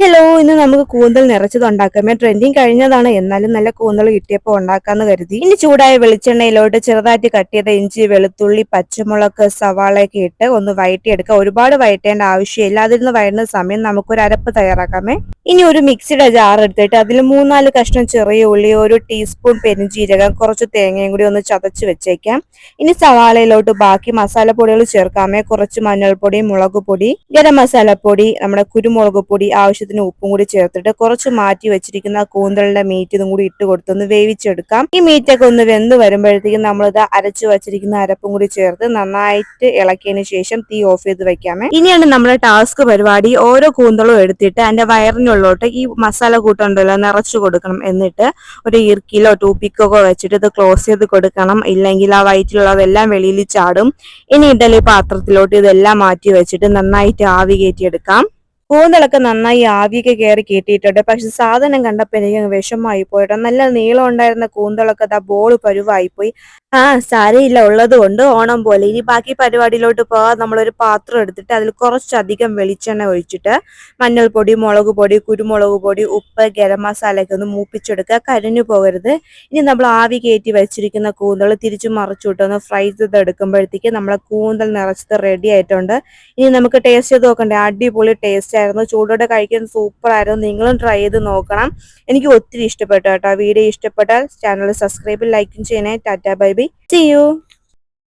Hello ഇന്ന് നമുക്ക് കൂന്തൽ നിറച്ചത് ഉണ്ടാക്കാം. ട്രെൻഡിങ് കഴിഞ്ഞതാണ്. എന്നാലും നല്ല കൂന്തൽ കിട്ടിയപ്പോൾ ഉണ്ടാക്കാന്ന് കരുതി. ഇനി ചൂടായ വെളിച്ചെണ്ണയിലോട്ട് ചെറുതായിട്ട് കട്ടിയത് ഇഞ്ചി വെളുത്തുള്ളി പച്ചമുളക് സവാളയൊക്കെ ഇട്ട് ഒന്ന് വയറ്റിയെടുക്കുക ഒരുപാട് വയറ്റേണ്ട ആവശ്യമില്ല. അതിൽ നിന്ന് വഴറ്റുന്ന സമയം നമുക്കൊരു അരപ്പ് തയ്യാറാക്കാമേ. ഇനി ഒരു മിക്സിയുടെ ജാർ എടുത്തിട്ട് അതിൽ മൂന്നാൽ കഷ്ണം ചെറിയ ഉള്ളി ഒരു ടീസ്പൂൺ പെരുംജീരകം കുറച്ച് തേങ്ങയും കൂടി ഒന്ന് ചതച്ച് വെച്ചേക്കാം. ഇനി സവാളയിലോട്ട് ബാക്കി മസാലപ്പൊടികൾ ചേർക്കാമേ. കുറച്ച് മഞ്ഞൾപ്പൊടി മുളക് പൊടി ഗരം മസാലപ്പൊടി നമ്മുടെ കുരുമുളക് പൊടി ആവശ്യത്തിന് ഉപ്പും കൂടി ചേർത്തിട്ട് കുറച്ച് മാറ്റി വെച്ചിരിക്കുന്ന കൂന്തളിന്റെ മീറ്റ് ഇതും കൂടി ഇട്ട് കൊടുത്തൊന്ന് വേവിച്ചെടുക്കാം. ഈ മീറ്റൊക്കെ ഒന്ന് വെന്ത് വരുമ്പോഴത്തേക്കും നമ്മളിത് അരച്ചു വെച്ചിരിക്കുന്ന അരപ്പും കൂടി ചേർത്ത് നന്നായിട്ട് ഇളക്കിയതിന് ശേഷം തീ ഓഫ് ചെയ്ത് വെക്കാമേ. ഇനിയാണ് നമ്മുടെ ടാസ്ക് പരിപാടി. ഓരോ കൂന്തളും എടുത്തിട്ട് അതിന്റെ വയറിനുള്ളോട്ട് ഈ മസാല കൂട്ടുണ്ടല്ലോ നിറച്ചു കൊടുക്കണം. എന്നിട്ട് ഒരു ഇർക്കിലോ ടൂപ്പിക്കോ വെച്ചിട്ട് ഇത് ക്ലോസ് ചെയ്ത് കൊടുക്കണം. ഇല്ലെങ്കിൽ ആ വയറ്റിലുള്ളതെല്ലാം വെളിയിൽ ചാടും. ഇനി ഇഡലി പാത്രത്തിലോട്ട് ഇതെല്ലാം മാറ്റി വെച്ചിട്ട് നന്നായിട്ട് ആവി കയറ്റിയെടുക്കാം. കൂന്തലൊക്കെ നന്നായി ആവിയൊക്കെ കയറി കയറ്റിയിട്ടുണ്ട്. പക്ഷെ സാധനം കണ്ടപ്പോൾ എനിക്ക് വിഷമായി പോയിട്ടോ നല്ല നീളം ഉണ്ടായിരുന്ന കൂന്തളൊക്കെ ബോൾ പരുവായി പോയി ആ സാരയില്ല ഉള്ളത് കൊണ്ട് ഓണം പോലെ. ഇനി ബാക്കി പരിപാടിയിലോട്ട് പോകാൻ നമ്മളൊരു പാത്രം എടുത്തിട്ട് അതിൽ കുറച്ചധികം വെളിച്ചെണ്ണ ഒഴിച്ചിട്ട് മഞ്ഞൾപ്പൊടി മുളക് പൊടി കുരുമുളക് പൊടി ഉപ്പ് ഗരം മസാലയൊക്കെ ഒന്ന് മൂപ്പിച്ചെടുക്കുക. കരിഞ്ഞു പോകരുത്. ഇനി നമ്മൾ ആവി കയറ്റി വെച്ചിരിക്കുന്ന കൂന്തൾ തിരിച്ചു മറിച്ചിട്ടൊന്ന് ഫ്രൈ ചെയ്ത് എടുക്കുമ്പോഴത്തേക്ക് നമ്മളെ കൂന്തൽ നിറച്ചത് റെഡി ആയിട്ടുണ്ട്. ഇനി നമുക്ക് ടേസ്റ്റ് ചെയ്ത് നോക്കണ്ടേ? അടിപൊളി ടേസ്റ്റ് ആയിരുന്നു ചൂടോടെ കഴിക്കാൻ സൂപ്പർ ആയിരുന്നു. നിങ്ങളും ട്രൈ ചെയ്ത് നോക്കണം. എനിക്ക് ഒത്തിരി ഇഷ്ടപ്പെട്ടു കേട്ടോ. വീഡിയോ ഇഷ്ടപ്പെട്ടാൽ ചാനൽ സബ്സ്ക്രൈബ് ലൈക്കും ചെയ്യണേ. Tata bye bye see you.